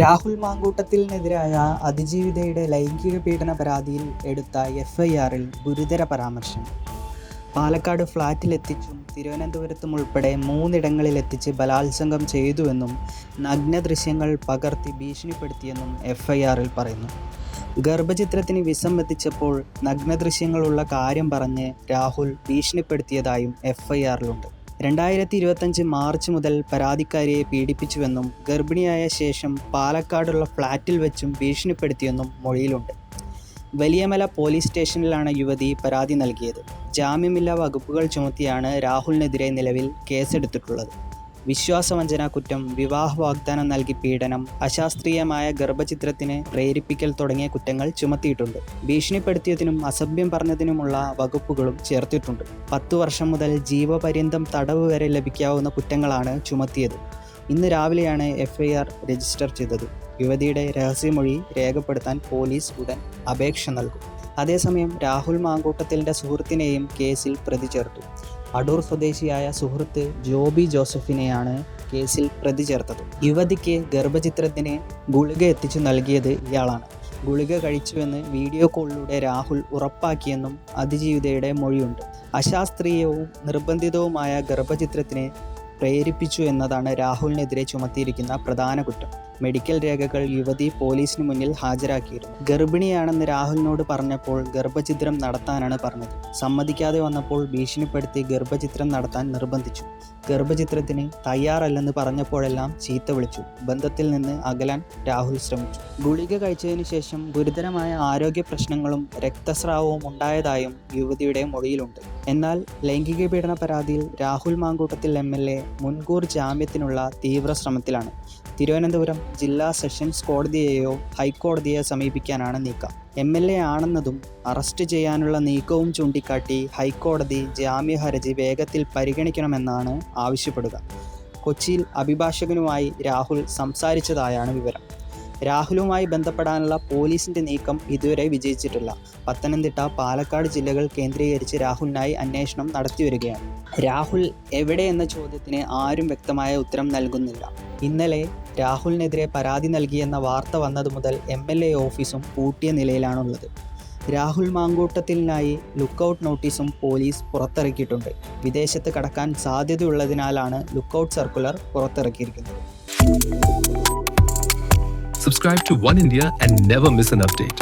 രാഹുൽ മാങ്കൂട്ടത്തിനെതിരായ അതിജീവിതയുടെ ലൈംഗിക പീഡന പരാതിയിൽ എടുത്ത എഫ്ഐആറിൽ ഗുരുതര പരാമർശം. പാലക്കാട് ഫ്ളാറ്റിലെത്തിച്ചും തിരുവനന്തപുരത്തും ഉൾപ്പെടെ മൂന്നിടങ്ങളിലെത്തിച്ച് ബലാത്സംഗം ചെയ്തുവെന്നും നഗ്ന ദൃശ്യങ്ങൾ പകർത്തി ഭീഷണിപ്പെടുത്തിയെന്നും എഫ്ഐആറിൽ പറയുന്നു. ഗർഭചിത്രത്തിന് വിസമ്മതിച്ചപ്പോൾ നഗ്ന ദൃശ്യങ്ങളുള്ള കാര്യം പറഞ്ഞ് രാഹുൽ ഭീഷണിപ്പെടുത്തിയതായും എഫ്ഐആറിലുണ്ട്. രണ്ടായിരത്തി ഇരുപത്തഞ്ച് മാർച്ച് മുതൽ പരാതിക്കാരിയെ പീഡിപ്പിച്ചുവെന്നും ഗർഭിണിയായ ശേഷം പാലക്കാടുള്ള ഫ്ളാറ്റിൽ വെച്ചും ഭീഷണിപ്പെടുത്തിയെന്നും മൊഴിയിലുണ്ട്. വലിയമല പോലീസ് സ്റ്റേഷനിലാണ് യുവതി പരാതി നൽകിയത്. ജാമ്യമില്ലാ വകുപ്പുകൾ ചുമത്തിയാണ് രാഹുലിനെതിരെ നിലവിൽ കേസെടുത്തിട്ടുള്ളത്. വിശ്വാസവഞ്ചന കുറ്റം വിവാഹ വാഗ്ദാനം നൽകി പീഡനം അശാസ്ത്രീയമായ ഗർഭചിത്രത്തിന് പ്രേരിപ്പിക്കൽ തുടങ്ങിയ കുറ്റങ്ങൾ ചുമത്തിയിട്ടുണ്ട്. ഭീഷണിപ്പെടുത്തിയതിനും അസഭ്യം പറഞ്ഞതിനുമുള്ള വകുപ്പുകളും ചേർത്തിട്ടുണ്ട്. പത്തു വർഷം മുതൽ ജീവപര്യന്തം തടവ് വരെ ലഭിക്കാവുന്ന കുറ്റങ്ങളാണ് ചുമത്തിയത്. ഇന്ന് രാവിലെയാണ് എഫ്ഐആർ രജിസ്റ്റർ ചെയ്തത്. യുവതിയുടെ രഹസ്യമൊഴി രേഖപ്പെടുത്താൻ പോലീസ് ഉടൻ അപേക്ഷ നൽകും. അതേസമയം രാഹുൽ മാങ്കൂട്ടത്തിലിന്റെ സുഹൃത്തിനെയും കേസിൽ പ്രതി ചേർത്തു അടൂർ സ്വദേശിയായ സുഹൃത്ത് ജോബി ജോസഫിനെയാണ് കേസിൽ പ്രതി ചേർത്തത്. യുവതിക്ക് ഗർഭചിത്രത്തിന് ഗുളിക എത്തിച്ചു നൽകിയത് ഇയാളാണ്. ഗുളിക കഴിച്ചുവെന്ന് വീഡിയോ കോളിലൂടെ രാഹുൽ ഉറപ്പാക്കിയെന്നും അതിജീവിതയുടെ മൊഴിയുണ്ട്. അശാസ്ത്രീയവും നിർബന്ധിതവുമായ ഗർഭചിത്രത്തിന് പ്രേരിപ്പിച്ചു എന്നതാണ് രാഹുലിനെതിരെ ചുമത്തിയിരിക്കുന്ന പ്രധാന കുറ്റം. മെഡിക്കൽ രേഖകൾ യുവതി പോലീസിന് മുന്നിൽ ഹാജരാക്കിയിരുന്നു. ഗർഭിണിയാണെന്ന് രാഹുലിനോട് പറഞ്ഞപ്പോൾ ഗർഭചിത്രം നടത്താനാണ് പറഞ്ഞത്. സമ്മതിക്കാതെ വന്നപ്പോൾ ഭീഷണിപ്പെടുത്തി ഗർഭചിത്രം നടത്താൻ നിർബന്ധിച്ചു. ഗർഭചിത്രത്തിന് തയ്യാറല്ലെന്ന് പറഞ്ഞപ്പോഴെല്ലാം ചീത്ത വിളിച്ചു. ബന്ധത്തിൽ നിന്ന് അകലാൻ രാഹുൽ ശ്രമിച്ചു. ഗുളിക കഴിച്ചതിന് ശേഷം ഗുരുതരമായ ആരോഗ്യ പ്രശ്നങ്ങളും രക്തസ്രാവവും ഉണ്ടായതായും യുവതിയുടെ മൊഴിയിലുണ്ട്. എന്നാൽ ലൈംഗിക പീഡന പരാതിയിൽ Rahul Mamkootathil M L A മുൻകൂർ ജാമ്യത്തിനുള്ള തീവ്ര ശ്രമത്തിലാണ് തിരുവനന്തപുരം ജില്ലാ സെഷൻസ് കോടതിയെയോ ഹൈക്കോടതിയെ സമീപിക്കാനാണ് നീക്കം. എം എൽ എ ആണെന്നതും അറസ്റ്റ് ചെയ്യാനുള്ള നീക്കവും ചൂണ്ടിക്കാട്ടി ഹൈക്കോടതി ജാമ്യ ഹർജി വേഗത്തിൽ പരിഗണിക്കണമെന്നാണ് ആവശ്യപ്പെടുക. കൊച്ചിയിൽ അഭിഭാഷകനുമായി രാഹുൽ സംസാരിച്ചതായാണ് വിവരം. രാഹുലുമായി ബന്ധപ്പെടാനുള്ള പോലീസിന്റെ നീക്കം ഇതുവരെ വിജയിച്ചിട്ടില്ല. പത്തനംതിട്ട പാലക്കാട് ജില്ലകൾ കേന്ദ്രീകരിച്ച് രാഹുലിനായി അന്വേഷണം നടത്തിവരികയാണ്. രാഹുൽ എവിടെ എന്ന ചോദ്യത്തിന് ആരും വ്യക്തമായ ഉത്തരം നൽകുന്നില്ല. ഇന്നലെ രാഹുലിനെതിരെ പരാതി നൽകിയെന്ന വാർത്ത വന്നതു മുതൽ എം എൽ എ ഓഫീസും പൂട്ടിയ നിലയിലാണുള്ളത്. രാഹുൽ മാങ്കൂട്ടത്തിനായി ലുക്കൌട്ട് നോട്ടീസും പോലീസ് പുറത്തിറക്കിയിട്ടുണ്ട്. വിദേശത്ത് കടക്കാൻ സാധ്യതയുള്ളതിനാലാണ് ലുക്കൌട്ട് സർക്കുലർ പുറത്തിറക്കിയിരിക്കുന്നത്. Subscribe to One India and never miss an update.